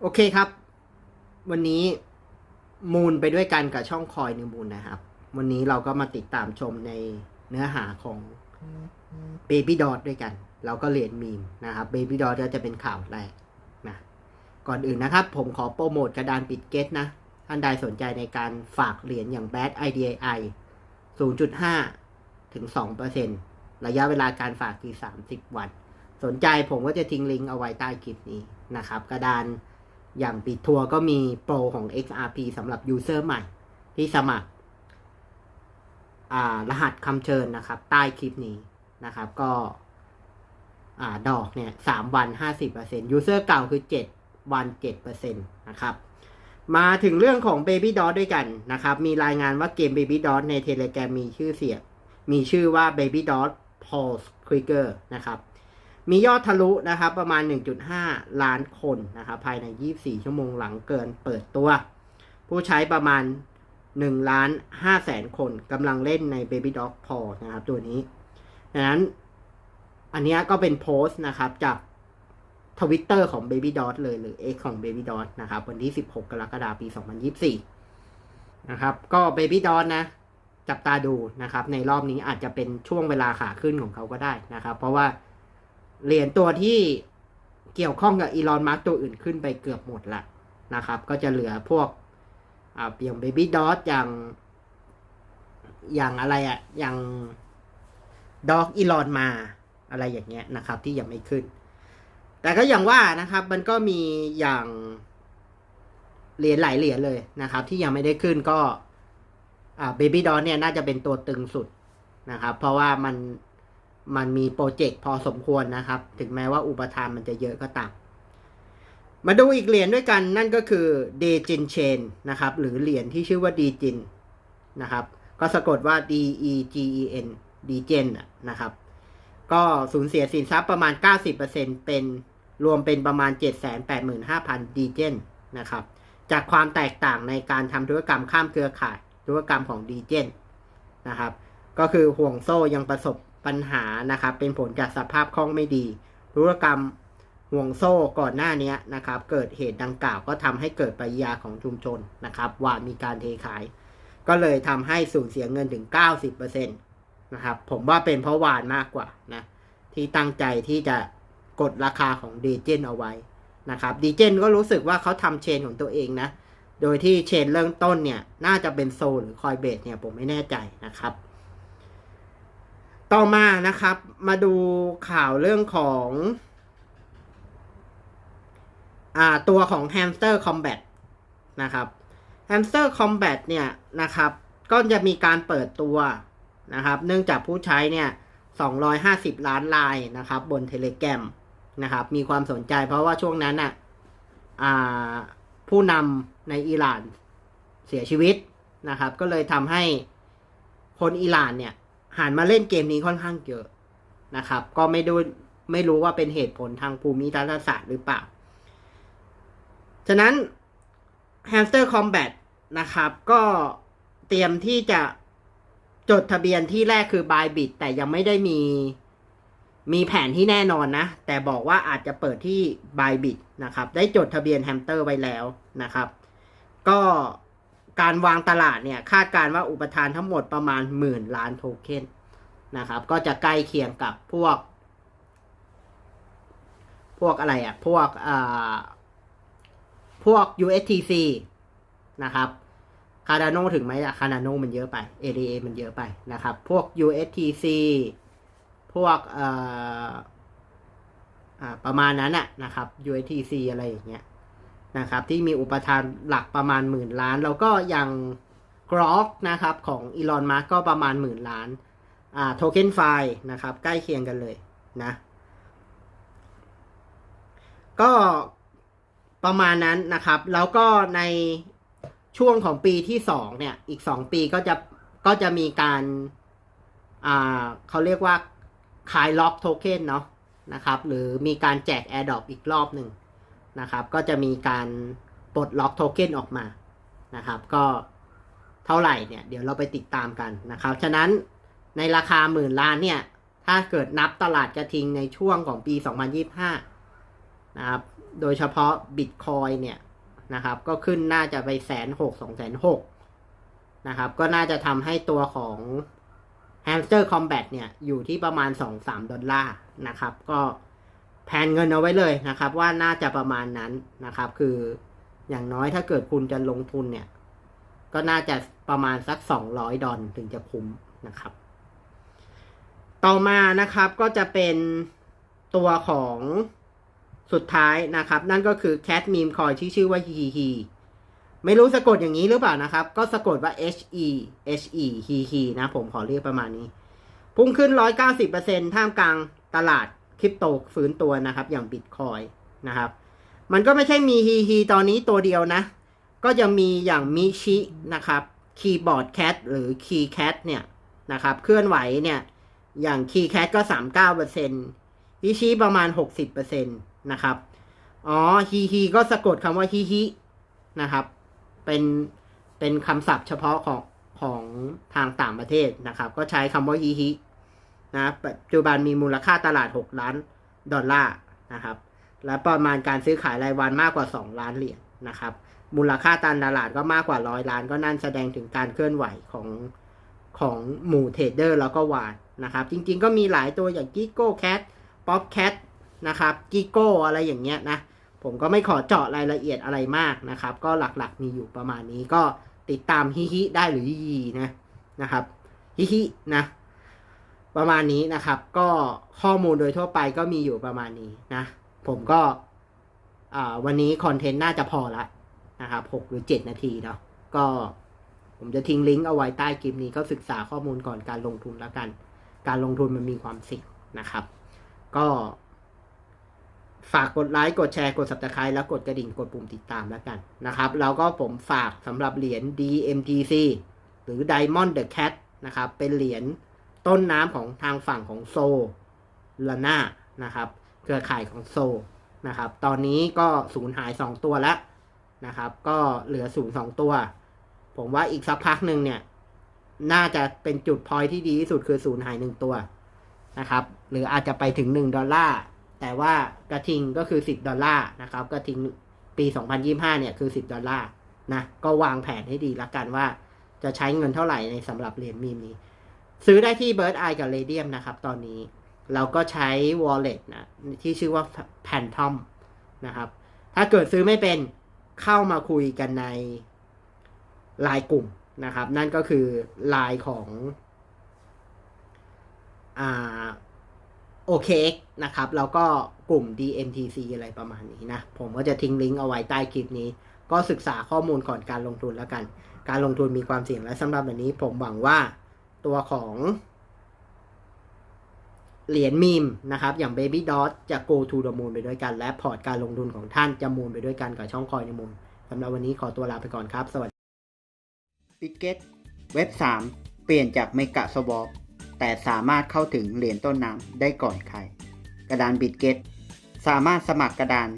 โอเคครับ วันนี้มูลไปด้วยกันกับช่องคอยนิวมูลนะครับ วันนี้เราก็มาติดตามชมในเนื้อหาของ Baby d o t ด้วยกัน เราก็เรียนมีมนะครับ Baby d o t ก็จะเป็นข่าวแรกนะก่อนอื่นนะครับ ผมขอโปรโมทกระดานปิดเกตนะท่านใดสนใจในการฝากเหรียญอย่าง Bad IDI 0.5 ถึง 2% ระยะเวลาการฝากคือ 30 วัน สนใจผมก็จะทิ้งลิงก์เอาไว้ใต้คลิปนี้นะครับ กระดานอย่างปิดทัวร์ก็มีโปรของ XRP สำหรับยูเซอร์ใหม่ที่สมัครรหัสคำเชิญนะครับ ใต้คลิปนี้นะครับ ก็อดอกเนี่ยสามวันห้าสิบเปอร์เซ็นต์ยูเซอร์เก่าคือเจ็ดวันเจ็ดเปอร์เซ็นต์นะครับ มาถึงเรื่องของ Baby d o t ด้วยกันนะครับ มีรายงานว่าเกม Baby d o t ใน Telegram มีชื่อเสียง มีชื่อว่า Baby d o t Pulse Quicker นะครับมียอดทะลุนะครับประมาณ 1.5 ล้านคนนะครับภายใน 24 ชั่วโมงหลังเกินเปิดตัว ผู้ใช้ประมาณ1ล้าน5แสนคนกำลังเล่นใน Baby Dog p a w นะครับตัวนี้ดังนั้นอันนี้ก็เป็นโพสต์นะครับจากทวิตเตอร์ของ Baby Dot เลยหรือ X ของ Baby Dot นะครับวันที่ 16 กรกฎาคมปี 2024 นะครับ ก็ Baby Dot นะ จับตาดูนะครับ ในรอบนี้อาจจะเป็นช่วงเวลาขาขึ้นของเขาก็ได้นะครับ เพราะว่าเหรียญตัวที่เกี่ยวข้องกับอีลอนมาร์กตัวอื่นขึ้นไปเกือบหมดละนะครับ ก็จะเหลือพวกอ่าอย่าง Baby Dot อย่าง อย่างอะไรอะ่ะอย่างดอกอีลอนมาอะไรอย่างเงี้ยนะครับ ที่ยังไม่ขึ้น แต่ก็อย่างว่านะครับ มันก็มีอย่างเหรียญหลายเหรียญเลยนะครับ ที่ยังไม่ได้ขึ้นก็ เบบี้ดอนเนี่ยน่าจะเป็นตัวตึงสุดนะครับ เพราะว่ามันมันมีโปรเจกต์พอสมควรนะครับ ถึงแม้ว่าอุปทานมันจะเยอะก็ตามมาดูอีกเหรียญด้วยกันนั่นก็คือ d e g i n Chain นะครับ หรือเหรียญที่ชื่อว่า d g i n นะครับ ก็สะกดว่า D E G E N d g e n นะครับ ก็สูญเสียสินทรัพย์ประมาณ 90%เป็นรวมเป็นประมาณ 785,000 d g e n นะครับ จากความแตกต่างในการทำธุรกรรมข้ามเครือข่าย ธุรกรรมของ d g e n นนะครับ ก็คือห่วงโซ่ยังประสบปัญหานะครับ เป็นผลจากสภาพคล่องไม่ดี ธุรกรรมห่วงโซ่ก่อนหน้านี้นะครับ เกิดเหตุดังกล่าวก็ทำให้เกิดปริยาของชุมชนนะครับ ว่ามีการเทขาย ก็เลยทำให้สูญเสียเงินถึง 90%นะครับ ผมว่าเป็นเพราะวานมากกว่านะที่ตั้งใจที่จะกดราคาของดีเจนเอาไว้นะครับดีเจนก็รู้สึกว่าเขาทำเชนของตัวเองนะ โดยที่เชนเริ่มต้นเนี่ย น่าจะเป็นโซลหรือคอยเบสเนี่ยผมไม่แน่ใจนะครับ ต่อมานะครับ มาดูข่าวเรื่องของอ่ตัวของ Hamster Combat นะครับ Hamster Combat เนี่ยนะครับ ก็จะมีการเปิดตัวนะครับ เนื่องจากผู้ใช้เนี่ย 250 ล้านลายนะครับ บน Telegram นะครับ มีความสนใจเพราะว่าช่วงนั้นน่ะอ่าผู้นำ ในอิหร่านเสียชีวิตนะครับ ก็เลยทำให้คนอิหร่านเนี่ยหันมาเล่นเกมนี้ค่อนข้างเยอะนะครับ ก็ไม่ดูไม่รู้ว่าเป็นเหตุผลทางภูมิทัศนศาสตร์หรือเปล่า ฉะนั้น Hamster Combat นะครับ ก็เตรียมที่จะจดทะเบียนที่แรกคือ Bybit แต่ยังไม่ได้มีมีแผนที่แน่นอนนะ แต่บอกว่าอาจจะเปิดที่ Bybit นะครับ ได้จดทะเบียน Hamster ไว้แล้วนะครับ ก็การวางตลาดเนี่ยคาดการว่าอุปทานทั้งหมดประมาณหมื่นล้านโทเค็นนะครับ ก็จะใกล้เคียงกับพวก พวกอะไรอะ่ะ พวกอ่าพวก USTC นะครับคาร์ดาโนถึงไหมอะคาร์ดาโนมันเยอะไป ADA มันเยอะไปนะครับ พวก USTC พวกเอ่อประมาณนั้นอะนะครับ USTC อะไรอย่างเงี้ย นะครับที่มีอุปทานหลักประมาณหมื่นล้าน แล้วก็อย่างกรอกนะครับของอีลอนมาร์กก็ประมาณหมื่นล้านอ่าโทเค็นไฟนะครับใกล้เคียงกันเลยนะก็ประมาณนั้นนะครับ แล้วก็ในช่วงของปีที่สองเนี่ยอีกสองปีก็จะก็จะมีการอ่าเขาเรียกว่าขายล็อกโทเค็นเนาะนะครับ หรือมีการแจก Air ด r o p อีกรอบหนึ่ง นะครับ ก็จะมีการปลดล็อกโทเค็นออกมานะครับ ก็เท่าไหร่เนี่ย เดี๋ยวเราไปติดตามกันนะครับ ฉะนั้นในราคาหมื่นล้านเนี่ย ถ้าเกิดนับตลาดกระทิงในช่วงของปี 2025 นะครับ โดยเฉพาะบิตคอยเนี่ยนะครับ ก็ขึ้นน่าจะไปแสนหกสองแสนหกนะครับ ก็น่าจะทำให้ตัวของ Hamster Combat เนี่ย อยู่ที่ประมาณ 2-3 ดอลลาร์นะครับ ก็ แพนเงินเอาไว้เลยนะครับ ว่าน่าจะประมาณนั้นนะครับ คืออย่างน้อยถ้าเกิดคุณจะลงทุนเนี่ย ก็น่าจะประมาณสัก 200 ดอลถึงจะคุ้มนะครับ ต่อมานะครับก็จะเป็นตัวของสุดท้ายนะครับ นั่นก็คือ Cat Meme Coin ที่ชื่อว่า He He ไม่รู้สะกดอย่างนี้หรือเปล่านะครับ ก็สะกดว่า H E H E He He นะผมขอเรียกประมาณนี้ พุ่งขึ้น 190%ท่ามกลางตลาด คริปโตฟื้นตัวนะครับ อย่างบิตคอยนะครับ มันก็ไม่ใช่มีฮีฮีตอนนี้ตัวเดียวนะ ก็จะมีอย่างมิชินะครับคีย์บอร์ดแคทหรือคีย์แคทเนี่ยนะครับ เคลื่อนไหวเนี่ย อย่างคีย์แคทก็39%ฮิชิประมาณหกสิบเปอร์เซ็นะครับ อ๋อฮีฮีก็สะกดคำว่าฮีฮีนะครับ เป็นเป็นคำศัพท์เฉพาะของของทางต่างประเทศนะครับ ก็ใช้คำว่าฮีฮี นะปัจจุบันมีมูลค่าตลาด 6 ล้านดอลลาร์นะครับ และประมาณการซื้อขายรายวันมากกว่า 2 ล้านเหรียญนะครับ มูลค่าตลาดก็มากกว่าร้อยล้าน ก็นั่นแสดงถึงการเคลื่อนไหวของของหมู่เทรดเดอร์แล้วก็วานนะครับ จริงๆก็มีหลายตัวอย่างกิโก้แคทป๊อปแคทนะครับกิโก้อะไรอย่างเงี้ยนะ ผมก็ไม่ขอเจาะรายละเอียดอะไรมากนะครับ ก็หลักๆมีอยู่ประมาณนี้ก็ติดตามฮิฮิได้หรือฮีฮีนะนะครับฮิฮินะ ประมาณนี้นะครับ ก็ข้อมูลโดยทั่วไปก็มีอยู่ประมาณนี้นะ ผมก็วันนี้คอนเทนต์น่าจะพอละนะครับหกหรือเจ็ดนาทีเนาะก็ผมจะทิ้งลิงก์เอาไว้ใต้คลิปนี้ก็ศึกษาข้อมูลก่อนการลงทุนแล้วกัน การลงทุนมันมีความเสี่ยงนะครับ ก็ฝากกดไลค์กดแชร์กด subscribe แล้วกดกระดิ่งกดปุ่มติดตามแล้วกันนะครับ แล้วก็ผมฝากสำหรับเหรียญ DMTC หรือ Diamond the Cat นะครับ เป็นเหรียญ ต้นน้ำของทางฝั่งของโซลาน่านะครับเครือข่ายของโซนะครับตอนนี้ก็สูญหาย 2 ตัวแล้วนะครับ ก็เหลือศูนย์สองตัว ผมว่าอีกสักพักหนึ่งเนี่ย น่าจะเป็นจุดพอยที่ดีที่สุดคือศูนย์หายหนึ่งตัวนะครับ หรืออาจจะไปถึง1ดอลลาร์แต่ว่ากระทิงก็คือ10ดอลลาร์นะครับ กระทิงปี2025เนี่ยคือ10ดอลลาร์นะก็วางแผนให้ดีละกันว่าจะใช้เงินเท่าไหร่ในสำหรับเหรียญมีมนี้ ซื้อได้ที่ Bird Eye กับ Radium นะครับตอนนี้เราก็ใช้ wallet นะ ที่ชื่อว่า Phantom นะครับ ถ้าเกิดซื้อไม่เป็นเข้ามาคุยกันในไลน์กลุ่มนะครับ นั่นก็คือไลน์ของอ่า OKX นะครับ แล้วก็กลุ่ม DMTC อะไรประมาณนี้นะ ผมก็จะทิ้งลิงก์เอาไว้ใต้คลิปนี้ ก็ศึกษาข้อมูลก่อนการลงทุนแล้วกัน การลงทุนมีความเสี่ยงและสำหรับวันนี้ผมหวังว่า ตัวของเหรียญมีมนะครับ อย่าง Baby Dot จะ go to the moon ไปด้วยกัน และพอร์ตการลงทุนของท่านจะมูนไปด้วยกันกับช่องคอยในมุมสำหรับวันนี้ขอตัวลาไปก่อนครับ สวัสดีปิเกตเว็บ 3 เปลี่ยนจากเมกะสวอปแต่สามารถเข้าถึงเหรียญต้นน้ำได้ก่อนใคร กระดานบิตเกตสามารถสมัครกระดาน